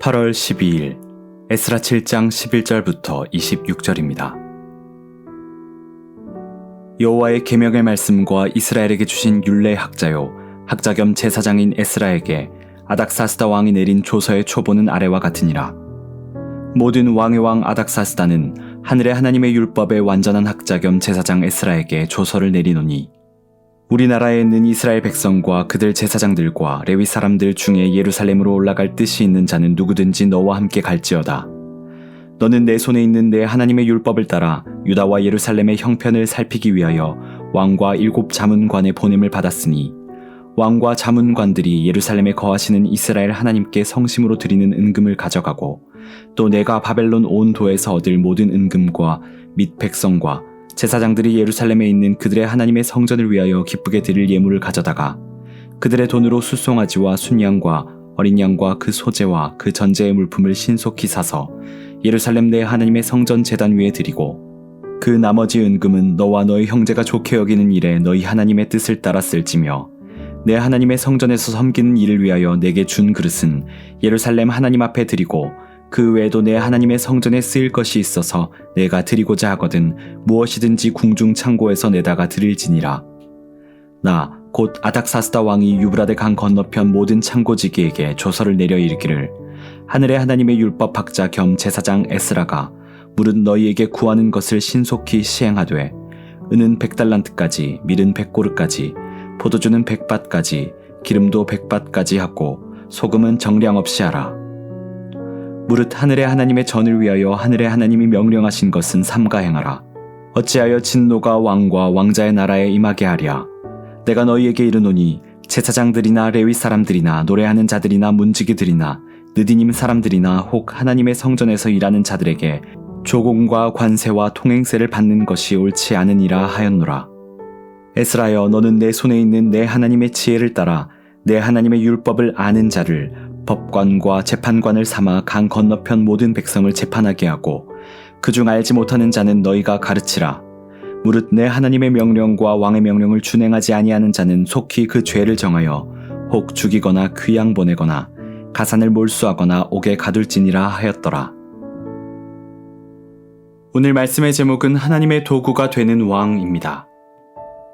8월 12일 에스라 7장 11절부터 26절입니다. 여호와의 계명의 말씀과 이스라엘에게 주신 율례 학자요 학자 겸 제사장인 에스라에게 아닥사스다 왕이 내린 조서의 초보는 아래와 같으니라. 모든 왕의 왕 아닥사스다는 하늘의 하나님의 율법의 완전한 학자 겸 제사장 에스라에게 조서를 내리노니 우리나라에 있는 이스라엘 백성과 그들 제사장들과 레위 사람들 중에 예루살렘으로 올라갈 뜻이 있는 자는 누구든지 너와 함께 갈지어다. 너는 내 손에 있는 내 하나님의 율법을 따라 유다와 예루살렘의 형편을 살피기 위하여 왕과 일곱 자문관의 보냄을 받았으니 왕과 자문관들이 예루살렘에 거하시는 이스라엘 하나님께 성심으로 드리는 은금을 가져가고 또 내가 바벨론 온 도에서 얻을 모든 은금과 및 백성과 제사장들이 예루살렘에 있는 그들의 하나님의 성전을 위하여 기쁘게 드릴 예물을 가져다가 그들의 돈으로 수송아지와 순양과 어린 양과 그 소재와 그 전제의 물품을 신속히 사서 예루살렘 내 하나님의 성전 재단 위에 드리고 그 나머지 은금은 너와 너희 형제가 좋게 여기는 일에 너희 하나님의 뜻을 따라 쓸지며 내 하나님의 성전에서 섬기는 일을 위하여 내게 준 그릇은 예루살렘 하나님 앞에 드리고 그 외에도 내 하나님의 성전에 쓰일 것이 있어서 내가 드리고자 하거든 무엇이든지 궁중 창고에서 내다가 드릴지니라. 나 곧 아닥사스다 왕이 유브라데 강 건너편 모든 창고지기에게 조서를 내려 이르기를 하늘의 하나님의 율법 학자 겸 제사장 에스라가 무릇 너희에게 구하는 것을 신속히 시행하되 은은 백달란트까지 밀은 백고르까지 포도주는 백밭까지 기름도 백밭까지 하고 소금은 정량 없이 하라. 무릇 하늘의 하나님의 전을 위하여 하늘의 하나님이 명령하신 것은 삼가 행하라. 어찌하여 진노가 왕과 왕자의 나라에 임하게 하랴. 내가 너희에게 이르노니 제사장들이나 레위 사람들이나 노래하는 자들이나 문지기들이나 느디님 사람들이나 혹 하나님의 성전에서 일하는 자들에게 조공과 관세와 통행세를 받는 것이 옳지 않으니라 하였노라. 에스라여 너는 내 손에 있는 내 하나님의 지혜를 따라 내 하나님의 율법을 아는 자를 법관과 재판관을 삼아 강 건너편 모든 백성을 재판하게 하고 그중 알지 못하는 자는 너희가 가르치라. 무릇 내 하나님의 명령과 왕의 명령을 준행하지 아니하는 자는 속히 그 죄를 정하여 혹 죽이거나 귀양 보내거나 가산을 몰수하거나 옥에 가둘지니라 하였더라. 오늘 말씀의 제목은 하나님의 도구가 되는 왕입니다.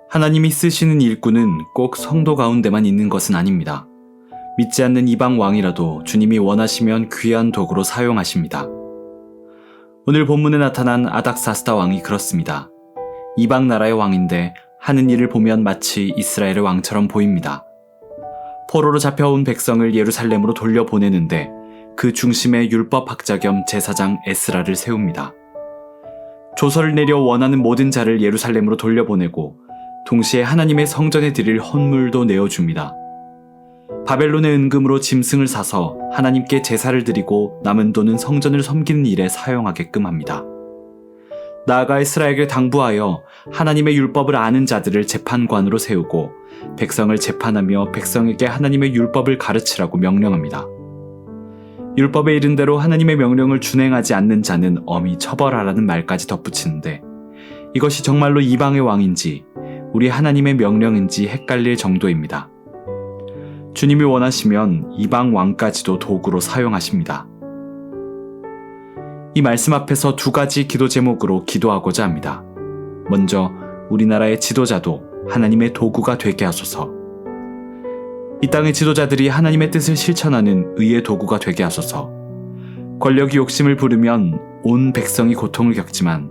하나님이 쓰시는 일꾼은 꼭 성도 가운데만 있는 것은 아닙니다. 믿지 않는 이방 왕이라도 주님이 원하시면 귀한 도구로 사용하십니다. 오늘 본문에 나타난 아닥사스다 왕이 그렇습니다. 이방 나라의 왕인데 하는 일을 보면 마치 이스라엘의 왕처럼 보입니다. 포로로 잡혀온 백성을 예루살렘으로 돌려보내는데 그 중심에 율법 학자 겸 제사장 에스라를 세웁니다. 조서를 내려 원하는 모든 자를 예루살렘으로 돌려보내고 동시에 하나님의 성전에 드릴 헌물도 내어줍니다. 바벨론의 은금으로 짐승을 사서 하나님께 제사를 드리고 남은 돈은 성전을 섬기는 일에 사용하게끔 합니다. 나아가 이스라엘에게 당부하여 하나님의 율법을 아는 자들을 재판관으로 세우고 백성을 재판하며 백성에게 하나님의 율법을 가르치라고 명령합니다. 율법에 이른 대로 하나님의 명령을 준행하지 않는 자는 엄히 처벌하라는 말까지 덧붙이는데 이것이 정말로 이방의 왕인지 우리 하나님의 명령인지 헷갈릴 정도입니다. 주님이 원하시면 이방 왕까지도 도구로 사용하십니다. 이 말씀 앞에서 두 가지 기도 제목으로 기도하고자 합니다. 먼저 우리나라의 지도자도 하나님의 도구가 되게 하소서. 이 땅의 지도자들이 하나님의 뜻을 실천하는 의의 도구가 되게 하소서. 권력이 욕심을 부르면 온 백성이 고통을 겪지만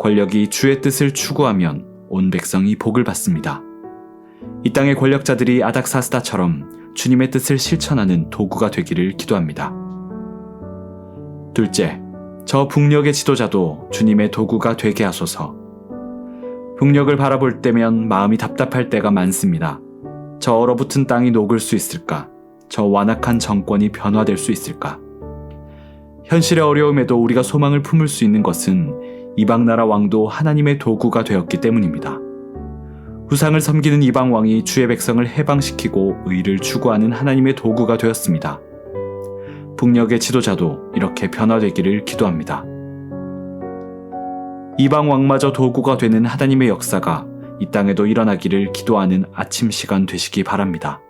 권력이 주의 뜻을 추구하면 온 백성이 복을 받습니다. 이 땅의 권력자들이 아닥사스다처럼 주님의 뜻을 실천하는 도구가 되기를 기도합니다. 둘째, 저 북녘의 지도자도 주님의 도구가 되게 하소서. 북녘을 바라볼 때면 마음이 답답할 때가 많습니다. 저 얼어붙은 땅이 녹을 수 있을까? 저 완악한 정권이 변화될 수 있을까? 현실의 어려움에도 우리가 소망을 품을 수 있는 것은 이방 나라 왕도 하나님의 도구가 되었기 때문입니다. 우상을 섬기는 이방 왕이 주의 백성을 해방시키고 의를 추구하는 하나님의 도구가 되었습니다. 북녘의 지도자도 이렇게 변화되기를 기도합니다. 이방 왕마저 도구가 되는 하나님의 역사가 이 땅에도 일어나기를 기도하는 아침 시간 되시기 바랍니다.